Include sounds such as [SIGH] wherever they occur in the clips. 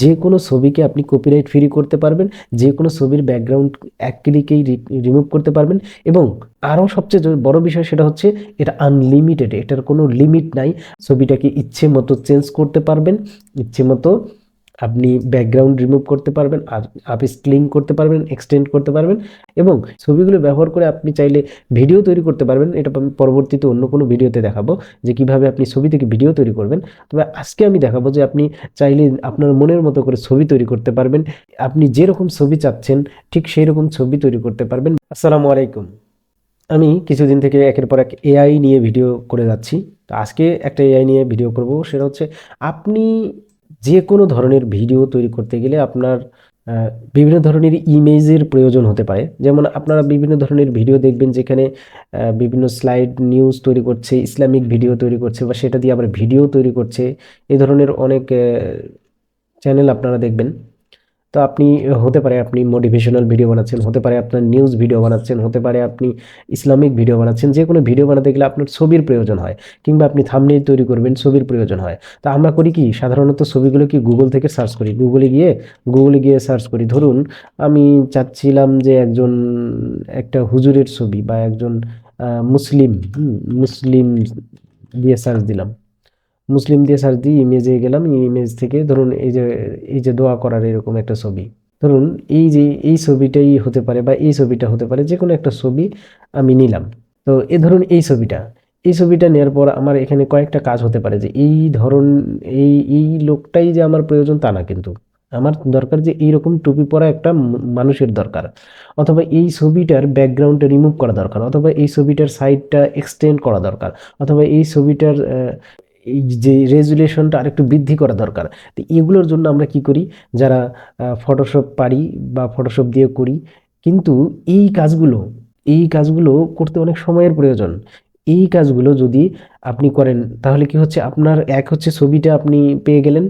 যে কোনো ছবিকে আপনি কপিরাইট ফ্রি করতে পারবেন, যে কোনো ছবির ব্যাকগ্রাউন্ড এক ক্লিকেই রিমুভ করতে পারবেন এবং আরও সবচেয়ে বড় বিষয় সেটা হচ্ছে এটা আনলিমিটেড এটার কোনো লিমিট নাই। ছবিটাকে ইচ্ছে মতো চেঞ্জ করতে পারবেন, ইচ্ছে মতো আপনি ব্যাকগ্রাউন্ড রিমুভ করতে পারবেন আপ স্ক্লিং করতে পারবেন এক্সটেন্ড করতে পারবেন এবং ছবিগুলো ব্যবহার করে আপনি চাইলে ভিডিও তৈরি করতে পারবেন। এটা আমি পরবর্তীতে অন্য কোনো ভিডিওতে দেখাবো যে কীভাবে আপনি ছবি থেকে ভিডিও তৈরি করবেন। তবে আজকে আমি দেখাবো যে আপনি চাইলে আপনার মনের মতো করে ছবি তৈরি করতে পারবেন। আপনি যেরকম ছবি চাচ্ছেন, ঠিক সেই রকম ছবি তৈরি করতে পারবেন। আসসালামু আলাইকুম। আমি কিছুদিন থেকে একের পর এক এআই নিয়ে ভিডিও করে যাচ্ছি। তো আজকে একটা এআই নিয়ে ভিডিও করব। সেটা হচ্ছে আপনি যে কোনো ধরনের ভিডিও তৈরি করতে গেলে আপনার বিভিন্ন ধরনের ইমেজের প্রয়োজন হতে পারে। যেমন আপনারা বিভিন্ন ধরনের ভিডিও দেখবেন যেখানে বিভিন্ন স্লাইড নিউজ তৈরি করছে, ইসলামিক ভিডিও তৈরি করছে বা সেটা দিয়ে আবার ভিডিও তৈরি করছে, এ ধরনের অনেক চ্যানেল আপনারা দেখবেন। তো আপনি, হতে পারে আপনি মোটিভেশনাল ভিডিও বানাচ্ছেন, হতে পারে আপনার নিউজ ভিডিও বানাচ্ছেন, হতে পারে আপনি ইসলামিক ভিডিও বানাচ্ছেন, যে কোনো ভিডিও বানাতে গেলে আপনার ছবির প্রয়োজন হয় কিংবা আপনি থাম্বনেইল তৈরি করবেন, ছবির প্রয়োজন হয়। তো আমরা করি কি, সাধারণত ছবিগুলো কি গুগল থেকে সার্চ করি। গুগলে গিয়ে গুগলে গিয়ে সার্চ করি। ধরুন, আমি চাচ্ছিলাম যে একজন, একটা হুজুরের ছবি বা একজন মুসলিম মুসলিম দিয়ে সার্চ দিলাম। মুসলিম দিয়ে সার্চ দিয়ে ইমেজে গেলাম, এই ইমেজ থেকে ধরুন এই যে এই যে দোয়া করার এরকম একটা ছবি। ধরুন এই যে, এই ছবিটাই হতে পারে বা এই ছবিটা হতে পারে যে কোনো একটা ছবি আমি নিলাম। তো এ ধরুন এই ছবিটা। এই ছবিটা নেওয়ার পর আমার এখানে কয়েকটা কাজ হতে পারে যে এই ধরন, এই এই লোকটাই যে আমার প্রয়োজন তা না কিন্তু। আমার দরকার যে এইরকম টুপি পরা একটা মানুষের দরকার। অথবা এই ছবিটার ব্যাকগ্রাউন্ডটা রিমুভ করা দরকার, অথবা এই ছবিটার সাইডটা এক্সটেন্ড করা দরকার, অথবা এই ছবিটার এই যে রেজুলেশনটা আরেকটু বৃদ্ধি করা দরকার। তো এগুলোর জন্য আমরা কি করি? যারা ফটোশপ পারি বা ফটোশপ দিয়ে করি, কিন্তু এই কাজগুলো এই কাজগুলো করতে অনেক সময়ের প্রয়োজন। এই কাজগুলো যদি আপনি করেন, তাহলে কি হচ্ছে আপনার এক হচ্ছে ছবিটা আপনি পেয়ে গেলেন,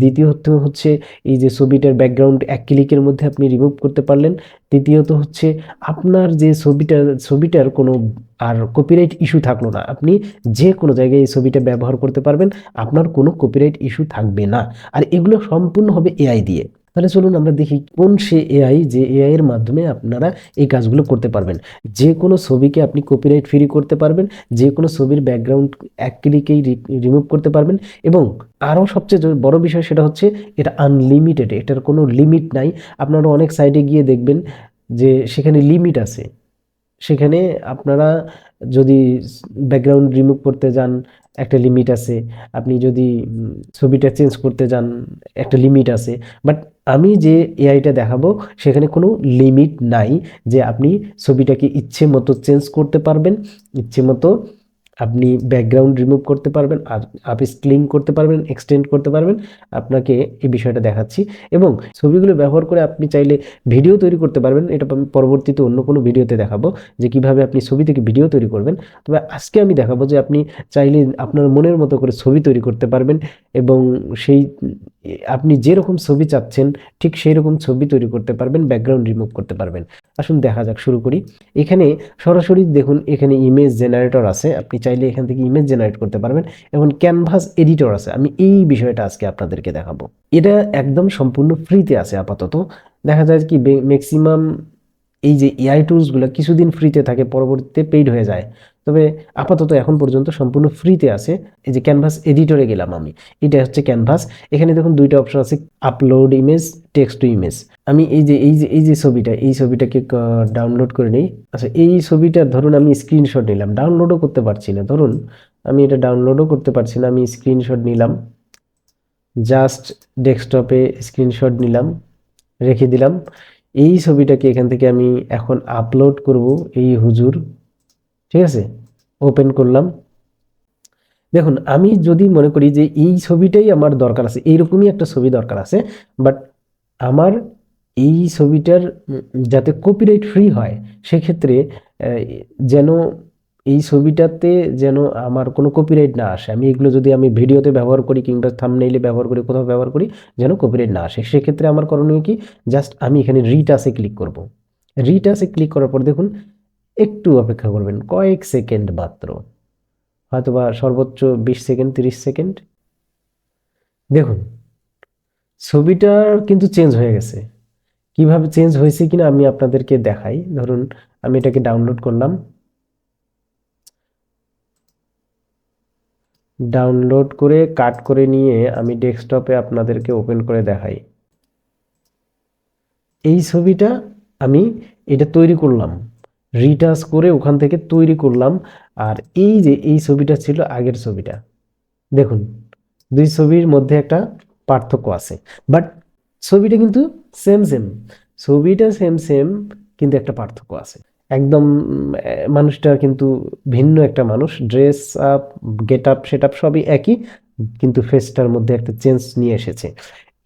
দ্বিতীয়ত হচ্ছে এই যে ছবিটার ব্যাকগ্রাউন্ড এক ক্লিকের মধ্যে আপনি রিমুভ করতে পারলেন, তৃতীয়ত হচ্ছে আপনার যে ছবিটা, ছবিটার কোনো আর কপিরাইট ইস্যু থাকল না। আপনি যে কোনো জায়গায় এই ছবিটা ব্যবহার করতে পারবেন, আপনার কোনো কপিরাইট ইস্যু থাকবে না। আর এগুলো সম্পূর্ণ হবে এআই দিয়ে। তাহলে চলুন আমরা দেখি কোন সে এআই যে এআই এর মাধ্যমে আপনারা এই কাজগুলো করতে পারবেন। যে কোনো ছবিকে আপনি কপিরাইট ফ্রি করতে পারবেন, যে কোনো ছবির ব্যাকগ্রাউন্ড এক ক্লিকেই রিমুভ করতে পারবেন এবং আরও সবচেয়ে বড় বিষয় সেটা হচ্ছে এটা আনলিমিটেড এটার কোনো লিমিট নাই। আপনারা অনেক সাইডে গিয়ে দেখবেন যে সেখানে লিমিট আছে। সেখানে আপনারা যদি ব্যাকগ্রাউন্ড রিমুভ করতে যান একটা লিমিট আছে। আপনি যদি ছবিটা চেঞ্জ করতে যান, একটা লিমিট আছে। বাট আমি যে এআইটা দেখাবো, সেখানে কোনো লিমিট নাই যে আপনি ছবিটাকে ইচ্ছে মতো চেঞ্জ করতে পারবেন, ইচ্ছে মতো আপনি ব্যাকগ্রাউন্ড রিমুভ করতে পারবেন আর আপ স্ক্লিং করতে পারবেন এক্সটেন্ড করতে পারবেন। আপনাকে এই বিষয়টা দেখাচ্ছি এবং ছবিগুলো ব্যবহার করে আপনি চাইলে ভিডিও তৈরি করতে পারবেন। এটা আমি পরবর্তীতে অন্য কোনো ভিডিওতে দেখাবো যে কীভাবে আপনি ছবি থেকে ভিডিও তৈরি করবেন। তবে আজকে আমি দেখাবো যে আপনি চাইলে আপনার মনের মতো করে ছবি তৈরি করতে পারবেন এবং সেই আপনি যেরকম ছবি চাচ্ছেন, ঠিক সেই রকম ছবি তৈরি করতে পারবেন ব্যাকগ্রাউন্ড রিমুভ করতে পারবেন। আসুন দেখা যাক, শুরু করি। এখানে সরাসরি দেখুন, এখানে ইমেজ জেনারেটর আছে। আপনি চাইলে এখান থেকে ইমেজ জেনারেট করতে পারবেন, এবং ক্যানভাস এডিটর আছে। আমি এই বিষয়টা আজকে আপনাদেরকে দেখাবো। এটা একদম সম্পূর্ণ ফ্রিতে আছে আপাতত। দেখা যায় কি ম্যাক্সিমাম এই যে এআই টুলসগুলো কিছুদিন ফ্রিতে থাকে, পরবর্তীতে পেইড হয়ে যায়। তবে আপাতত এখন পর্যন্ত সম্পূর্ণ ফ্রিতে আছে। এই যে ক্যানভাস এডিটরে গেলাম আমি। এটা হচ্ছে ক্যানভাস এখানে দেখুন দুইটা অপশন আছে upload image text to image আমি এই যে এই যে এই যে ছবিটা, এই ছবিটাকে ডাউনলোড করে নিই। আচ্ছা এই ছবিটা ধরুন আমি স্ক্রিনশট নিলাম। ডাউনলোডও করতে পারছি না। ধরুন আমি এটা ডাউনলোডও করতে পারছি না। আমি স্ক্রিনশট নিলাম। জাস্ট ডেস্কটপে স্ক্রিনশট নিলাম। রেখে দিলাম। এই ছবিটাকে এখান থেকে আমি এখন আপলোড করব। এই হুজুর। ঠিক আছে? ওপেন করলাম। দেখুন, আমি যদি মনে করি যে এই ছবিটাই আমার দরকার আছে, এইরকমই একটা ছবি দরকার আছে বাট আমার এই ছবিটার যাতে কপিরাইট ফ্রি হয়, সেক্ষেত্রে যেন এই ছবিটাতে যেন আমার কোনো কপিরাইট না আসে, আমি এগুলো যদি আমি ভিডিওতে ব্যবহার করি কিংবা থাম্বনেইলে ব্যবহার করি, কোথাও ব্যবহার করি, যেন কপিরাইট না আসে। সেক্ষেত্রে আমার করণীয় কি? জাস্ট আমি এখানে রিটাসে ক্লিক করব। রিটাসে ক্লিক করার পর দেখুন একটু অপেক্ষা করবেন, কয়েক সেকেন্ড মাত্র। হয়তোবা সর্বোচ্চ বিশ সেকেন্ড, তিরিশ সেকেন্ড। দেখুন ছবিটা কিন্তু চেঞ্জ হয়ে গেছে। কীভাবে চেঞ্জ হয়েছে কিনা আমি আপনাদেরকে দেখাই। ধরুন, আমি এটাকে ডাউনলোড করলাম। ডাউনলোড করে, কাট করে নিয়ে আমি ডেস্কটপে আপনাদেরকে ওপেন করে দেখাই। এই ছবিটা আমি এটা তৈরি করলাম। রিটাচ করে ওখান থেকে তৈরি করলাম। আর এই যে এই ছবিটা ছিল আগের ছবিটা। দেখুন, দুই ছবির মধ্যে একটা পার্থক্য আছে। বাট ছবিটা কিন্তু সেম সেম ছবিটা সেম সেম কিন্তু একটা পার্থক্য আছে। একদম মানুষটা কিন্তু ভিন্ন একটা মানুষ। Dress up get up set up সবই একই, কিন্তু ফেসটার মধ্যে একটা চেঞ্জ নিয়ে এসেছে।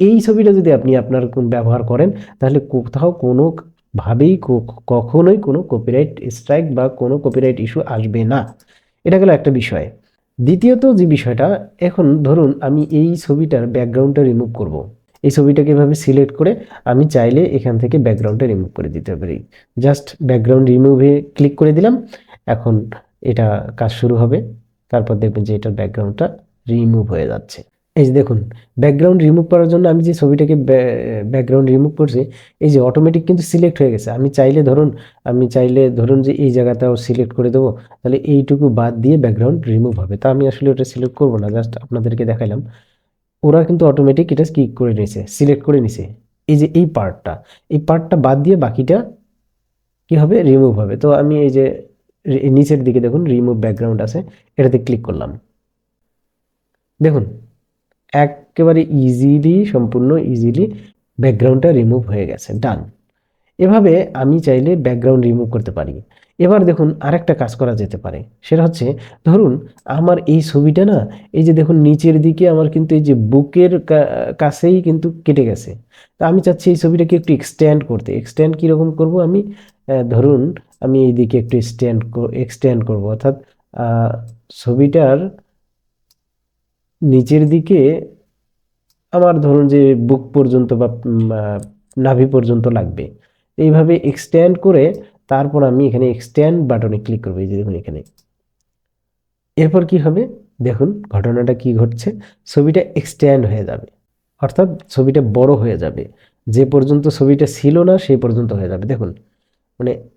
এই ছবিটা যদি আপনি আপনার ব্যবহার করেন, তাহলে কোথাও কোনো ভাবেই কখনোই কোনো কপিরাইট স্ট্রাইক বা কোনো কপিরাইট ইস্যু আসবে না। এটা গেল একটা বিষয়। দ্বিতীয়ত যে বিষয়টা, এখন ধরুন আমি এই ছবিটার ব্যাকগ্রাউন্ডটা রিমুভ করব। এই ছবিটাকে এভাবে সিলেক্ট করে আমি চাইলে এখান থেকে ব্যাকগ্রাউন্ডটা রিমুভ করে দিতে পারি। জাস্ট ব্যাকগ্রাউন্ড রিমুভে ক্লিক করে দিলাম। এখন এটা কাজ শুরু হবে। তারপর দেখবেন যে এটার ব্যাকগ্রাউন্ডটা রিমুভ হয়ে যাচ্ছে। এই যে দেখুন ব্যাকগ্রাউন্ড রিমুভ করার জন্য আমি যে ছবিটাকে ব্যাকগ্রাউন্ড রিমুভ করছি, এই যে অটোমেটিক কিন্তু সিলেক্ট হয়ে গেছে। আমি চাইলে ধরুন, আমি চাইলে ধরুন যে এই জায়গাটাও সিলেক্ট করে দেবো, তাহলে এইটুকু বাদ দিয়ে ব্যাকগ্রাউন্ড রিমুভ হবে। তা আমি আসলে ওটা সিলেক্ট করব না জাস্ট আপনাদেরকে দেখালাম ওরা কিন্তু অটোমেটিক এটা কি করে নিয়েছে সিলেক্ট করে নিছে। এই যে এই পার্টটা এই পার্টটা বাদ দিয়ে বাকিটা কি হবে? রিমুভ হবে। তো আমি এই যে নিচের দিকে দেখুন রিমুভ ব্যাকগ্রাউন্ড আছে, এটাতে ক্লিক করলাম। দেখুন একেবারে ইজিলি সম্পূর্ণ ইজিলি ব্যাকগ্রাউন্ডটা রিমুভ হয়ে গেছে ডান এভাবে আমি চাইলে ব্যাকগ্রাউন্ড রিমুভ করতে পারি। এবার দেখুন আরেকটা কাজ করা যেতে পারে, সেটা হচ্ছে ধরুন আমার এই ছবিটা না, এই যে দেখুন নিচের দিকে আমার কিন্তু এই যে বুকের কাছেই কিন্তু কেটে গেছে। তা আমি চাচ্ছি এই ছবিটাকে একটু এক্সটেন্ড করতে। এক্সটেন্ড কীরকম করব আমি? ধরুন আমি এই দিকে একটু স্ট্যান্ড এক্সটেন্ড করব। অর্থাৎ ছবিটার নিচের দিকে আমার ধরুন যে বুক পর্যন্ত বা নাভি পর্যন্ত লাগবে। এইভাবে এক্সটেন্ড করে তারপর আমি এখানে এক্সটেন্ড বাটনে ক্লিক করব। এই যে দেখুন এখানে। এরপর কি হবে? দেখুন ঘটনাটা কি ঘটছে। ছবিটা এক্সটেন্ড হয়ে যাবে। অর্থাৎ ছবিটা বড় হয়ে যাবে। যে পর্যন্ত ছবিটা ছিল না সেই পর্যন্ত হয়ে যাবে। দেখুন মানে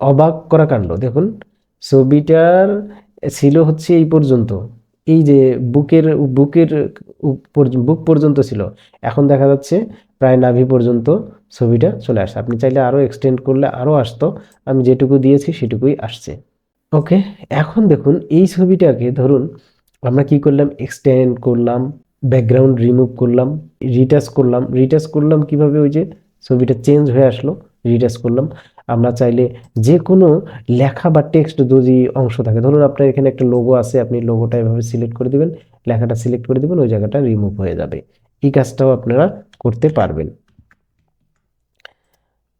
অবাক করা কাণ্ড। দেখুন, ছবিটার ছিল হচ্ছে এই পর্যন্ত। এই যে বুকের বুকের বুক পর্যন্ত ছিল, এখন দেখা যাচ্ছে প্রায় নাভি পর্যন্ত ছবিটা চলে আসে আপনি চাইলে আরও এক্সটেন্ড করলে আরও আসতো। আমি যেটুকু দিয়েছি সেটুকুই আসছে। ওকে, এখন দেখুন এই ছবিটাকে ধরুন আমরা কি করলাম? এক্সটেন্ড করলাম ব্যাকগ্রাউন্ড রিমুভ করলাম রিটাচ করলাম। রিটাচ করলাম কীভাবে? ওই যে ছবিটা চেঞ্জ হয়ে আসলো। রিটাচ করলাম। আমরা চাইলে যে কোনো লেখা বা টেক্সট যদি অংশ থাকে, ধরুন আপনার এখানে একটা লোগো আছে, আপনি লোগোটা এভাবে সিলেক্ট করে দিবেন, লেখাটা সিলেক্ট করে দিবেন, ওই জায়গাটা রিমুভ হয়ে যাবে। এই কাজটাও আপনারা করতে পারবেন।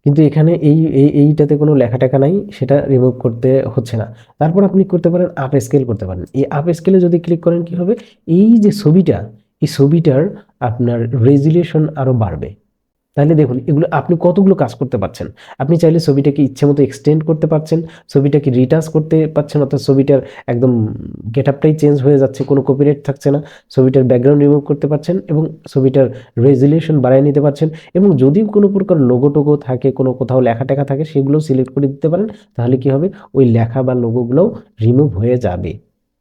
কিন্তু এখানে এই এই, এইটাতে কোনো লেখা টেখা নাই, সেটা রিমুভ করতে হচ্ছে না। তারপর আপনি করতে পারেন আপ স্কেল করতে পারেন। এই আপ স্কেলে যদি ক্লিক করেন, কি হবে? এই যে ছবিটা, এই ছবিটার আপনার রেজুলেশন আরও বাড়বে। তাহলে দেখুন, এগুলো আপনি কতগুলো কাজ করতে পারছেন? আপনি চাইলে ছবিটাকে ইচ্ছে মতো এক্সটেন্ড করতে পারছেন, ছবিটাকে রিটাচ করতে পারছেন, অর্থাৎ ছবিটার একদম গেট আপটাই চেঞ্জ হয়ে যাচ্ছে, কোনো কপিরাইট থাকছে না, ছবিটার ব্যাকগ্রাউন্ড রিমুভ করতে পারছেন এবং ছবিটার রেজুলেশন বাড়িয়ে নিতে পারছেন এবং যদি কোনো প্রকার লোগো টোগো থাকে, কোনো কোথাও লেখা টেখা থাকে সেগুলো সিলেক্ট করে দিতে পারেন, তাহলে কি হবে? ওই লেখা বা লোগোগুলোও রিমুভ হয়ে যাবে।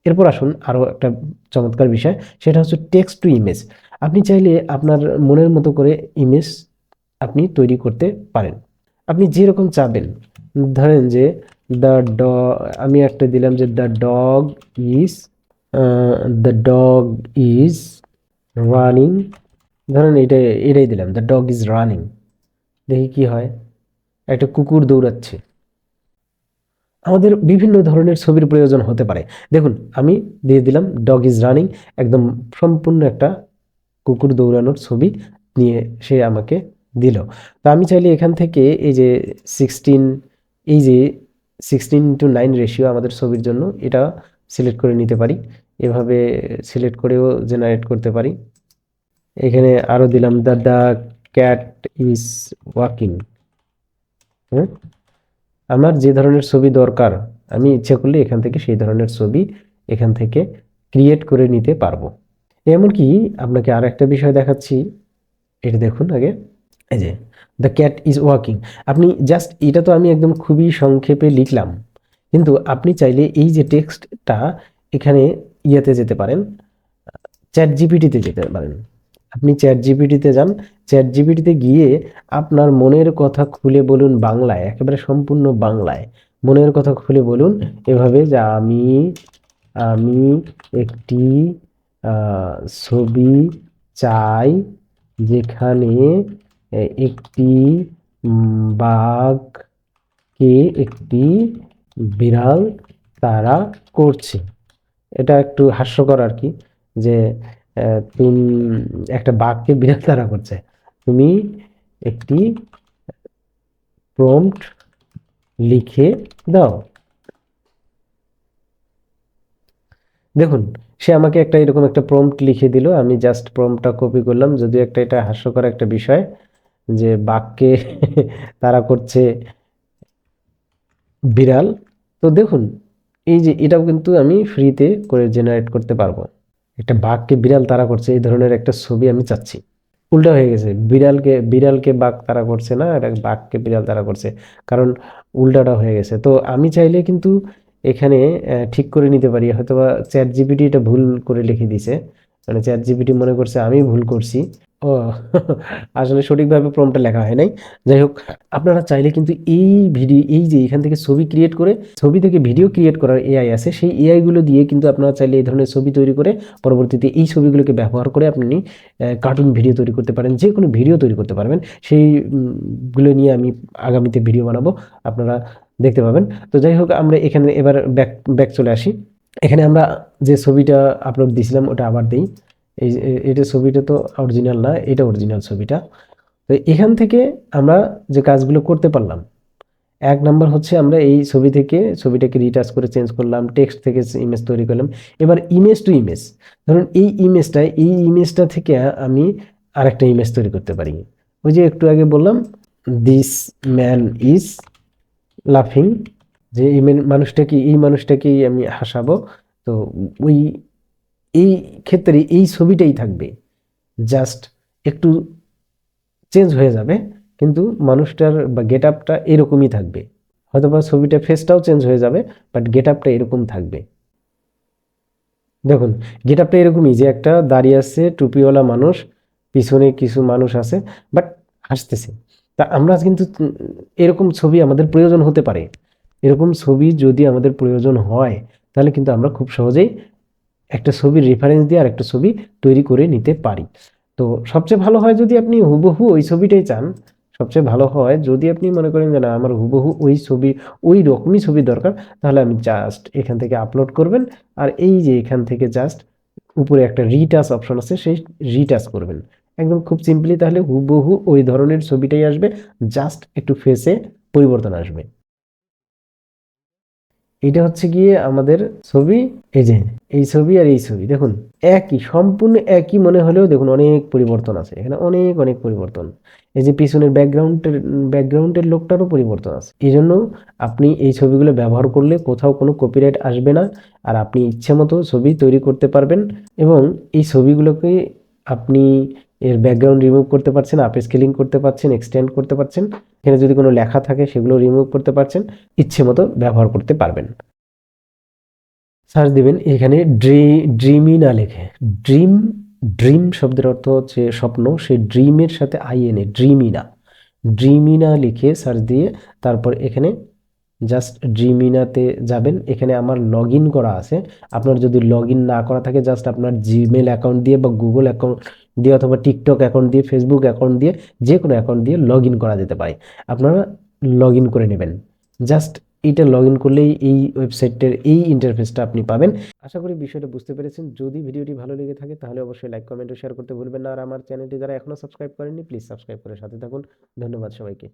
এরপর আসুন আরও একটা চমৎকার বিষয়, সেটা হচ্ছে টেক্সট টু ইমেজ আপনি চাইলে আপনার মনের মতো করে ইমেজ আপনি তৈরি করতে পারেন। আপনি যেরকম চাবেন। ধরেন যে দ্য ড আমি একটা দিলাম যে the dog is the dog is running ধরেন এটা, এটাই দিলাম দ্য ডগ ইজ রানিং দেখি কি হয়। একটা কুকুর দৌড়াচ্ছে। আমাদের বিভিন্ন ধরনের ছবির প্রয়োজন হতে পারে। দেখুন, আমি দিয়ে দিলাম ডগ ইজ রানিং একদম সম্পূর্ণ একটা কুকুর দৌড়ানোর ছবি নিয়ে সে আমাকে দিল। তো আমি চাইলে এখান থেকে এই যে সিক্সটিন এই যে সিক্সটিন টু নাইন রেশিও আমাদের ছবির জন্য এটা সিলেক্ট করে নিতে পারি। এভাবে সিলেক্ট করেও জেনারেট করতে পারি। এখানে আরও দিলাম the the cat is walking হ্যাঁ? আমার যে ধরনের ছবি দরকার, আমি ইচ্ছে করলে এখান থেকে সেই ধরনের ছবি এখান থেকে ক্রিয়েট করে নিতে পারব। এমনকি আপনাকে আর একটা বিষয় দেখাচ্ছি। এটা দেখুন আগে। এই যে দ্য ক্যাট ইজ ওয়াকিং আপনি জাস্ট এটা তো আমি একদম খুবই সংক্ষেপে লিখলাম। কিন্তু আপনি চাইলে এই যে টেক্সটটা এখানে ইয়েতে যেতে পারেন। চ্যাট জিপিটিতে যেতে পারেন। আপনি চ্যাট জিপিটিতে যান। চ্যাট জিপিটিতে গিয়ে আপনার মনের কথা খুলে বলুন বাংলায়, একেবারে সম্পূর্ণ বাংলায়। মনের কথা খুলে বলুন এভাবে যে আমি আমি একটি ছবি চাই যেখানে একটি বাঘকে একটি বিড়াল তারা করছে। এটা একটু হাস্যকর আর কি, যে তুমি, একটা বাঘকে বিড়াল তারা করছে। তুমি একটি প্রম্পট লিখে দাও। দেখুন, সে আমাকে একটা এরকম একটা প্রম্পট লিখে দিল, আমি জাস্ট প্রম্পটটা কপি করলাম, যদিও একটা এটা হাস্যকর একটা বিষয়। যে বাঘকে [LAUGHS] তারা করছে বিড়াল। তো দেখুন, এই যে এটাও কিন্তু আমি ফ্রিতে করে জেনারেট করতে পারব। একটা বাঘকে বিড়াল তারা করছে, এই ধরনের একটা ছবি আমি চাচ্ছি। উল্টা হয়ে গেছে, বিড়ালকে বিড়ালকে বাঘ তারা করছে না, এটা বাঘকে বিড়াল তারা করছে, কারণ উল্টাটা হয়ে গেছে। তো আমি চাইলে কিন্তু এখানে ঠিক করে নিতে পারি, হয়তোবা চ্যাট জিপিটি এটা ভুল করে লিখে দিছে। মানে চ্যাট জিপিটি মনে করছে, আমি ভুল করছি। ও আসলে সঠিকভাবে প্রম্পটটা লেখা হয় নাই। যাই হোক আপনারা চাইলে কিন্তু এই ভিডিও এই যে এখান থেকে ছবি ক্রিয়েট করে ছবি থেকে ভিডিও ক্রিয়েট করার এআই আছে সেই এআই গুলো দিয়ে কিন্তু আপনারা চাইলে এই ধরনের ছবি তৈরি করে পরবর্তীতে এই ছবিগুলোকে ব্যবহার করে আপনি কার্টুন ভিডিও তৈরি করতে পারেন যে কোনো ভিডিও তৈরি করতে পারবেন। সেই উম, গুলো নিয়ে আমি আগামীতে ভিডিও বানাবো আপনারা দেখতে পাবেন। তো যাই হোক আমরা এখানে এবার ব্যাক ব্যাক চলে আসি। এখানে আমরা যে ছবিটা আপলোড দিয়েছিলাম ওটা আবার দিই। এই এটা ছবিটা তো অরিজিনাল না, এটা অরিজিনাল ছবিটা। তো এখান থেকে আমরা যে কাজগুলো করতে পারলাম, এক নাম্বার হচ্ছে আমরা এই ছবি থেকে, ছবিটাকে রিটাচ করে চেঞ্জ করলাম টেক্সট থেকে ইমেজ তৈরি করলাম। এবার ইমেজ টু ইমেজ ধরুন এই ইমেজটা এই ইমেজটা থেকে আমি আরেকটা ইমেজ তৈরি করতে পারি। ওই যে একটু আগে বললাম দিস ম্যান ইজ লাফিং যে এই মেন- মানুষটাকে, এই মানুষটাকেই আমি হাসাবো। তো ওই এই ক্ষেত্রে এই ছবিটাই থাকবে। জাস্ট একটু চেঞ্জ হয়ে যাবে, কিন্তু মানুষটার বা গেট আপটা এরকমই থাকবে। হয়তো বা ছবিটা ফেসটাও চেঞ্জ হয়ে যাবে, বাট গেট আপটা এরকম থাকবে। দেখুন গেট আপটা এরকমই যে একটা দাঁড়িয়ে আছে, টুপিওয়ালা মানুষ, পিছনে কিছু মানুষ আছে, বাট হাসতেছে। তা আমরা কিন্তু এরকম ছবি আমাদের প্রয়োজন হতে পারে। এরকম ছবি যদি আমাদের প্রয়োজন হয়, তাহলে কিন্তু আমরা খুব সহজেই একটা ছবির রেফারেন্স দিয়ে আর একটা ছবি তৈরি করে নিতে পারি। তো সবচেয়ে ভালো হয় যদি আপনি হুবহু ওই ছবিটাই চান, সবচেয়ে ভালো হয় যদি আপনি মনে করেন যে, না, আমার হুবহু ওই ছবি, ওই রকমই ছবি দরকার, তাহলে আমি জাস্ট এখান থেকে আপলোড করবেন। আর এই যে এখান থেকে জাস্ট উপরে একটা রিটাচ অপশন আছে, সেই রিটাচ করবেন। একদম খুব সিম্পলি তাহলে হুবহু ওই ধরনের ছবিটাই আসবে জাস্ট একটু ফেসে পরিবর্তন আসবে। এটা হচ্ছে গিয়ে আমাদের ছবি, এই যে, এই ছবি আর এই ছবি, দেখুন, একই, সম্পূর্ণ একই মনে হলেও দেখুন অনেক পরিবর্তন আছে, এখানে অনেক অনেক পরিবর্তন। এই যে পিছনের ব্যাকগ্রাউন্ডের ব্যাকগ্রাউন্ডের লোকটারও পরিবর্তন আছে। এই জন্য আপনি এই ছবিগুলো ব্যবহার করলে কোথাও কোনো কপিরাইট আসবে না আর আপনি ইচ্ছে মতো ছবি তৈরি করতে পারবেন এবং এই ছবিগুলোকে আপনি এর ব্যাকগ্রাউন্ড রিমুভ করতে পারছেন আপ স্কেলিং করতে পারছেন এক্সটেন্ড করতে পারছেন। এখানে যদি কোনো লেখা থাকে, সেগুলো রিমুভ করতে পারছেন, ইচ্ছে মতো ব্যবহার করতে পারবেন। সার্চ দিবেন, এখানে ড্রি ড্রিমি না লেখে। ড্রিম ড্রিম শব্দের অর্থ হচ্ছে স্বপ্ন সেই ড্রিমের সাথে আইএনএ ড্রিমিনা ড্রিমিনা লিখে সার্চ দিয়ে তারপর এখানে জাস্ট ড্রিমিনাতে যাবেন। এখানে আমার লগ ইন করা আছে। আপনার যদি লগ ইন না করা থাকে জাস্ট আপনার জিমেল অ্যাকাউন্ট দিয়ে বা গুগল অ্যাকাউন্ট দিয়ে অথবা টিকটক অ্যাকাউন্ট দিয়ে ফেসবুক অ্যাকাউন্ট দিয়ে যে কোনো অ্যাকাউন্ট দিয়ে লগ ইন করা যেতে পারে। আপনারা লগ ইন করে নেবেন। জাস্ট এইটা লগ ইন করলেই এই ওয়েবসাইটের এই ইন্টারফেসটা আপনি পাবেন। আশা করি বিষয়টা বুঝতে পেরেছেন। যদি ভিডিওটি ভালো লেগে থাকে, তাহলে অবশ্যই লাইক কমেন্ট ও শেয়ার করতে ভুলবেন না। আর আমার চ্যানেলটি যারা এখনও সাবস্ক্রাইব করেননি প্লিজ সাবস্ক্রাইব করে সাথে থাকুন। ধন্যবাদ সবাইকে।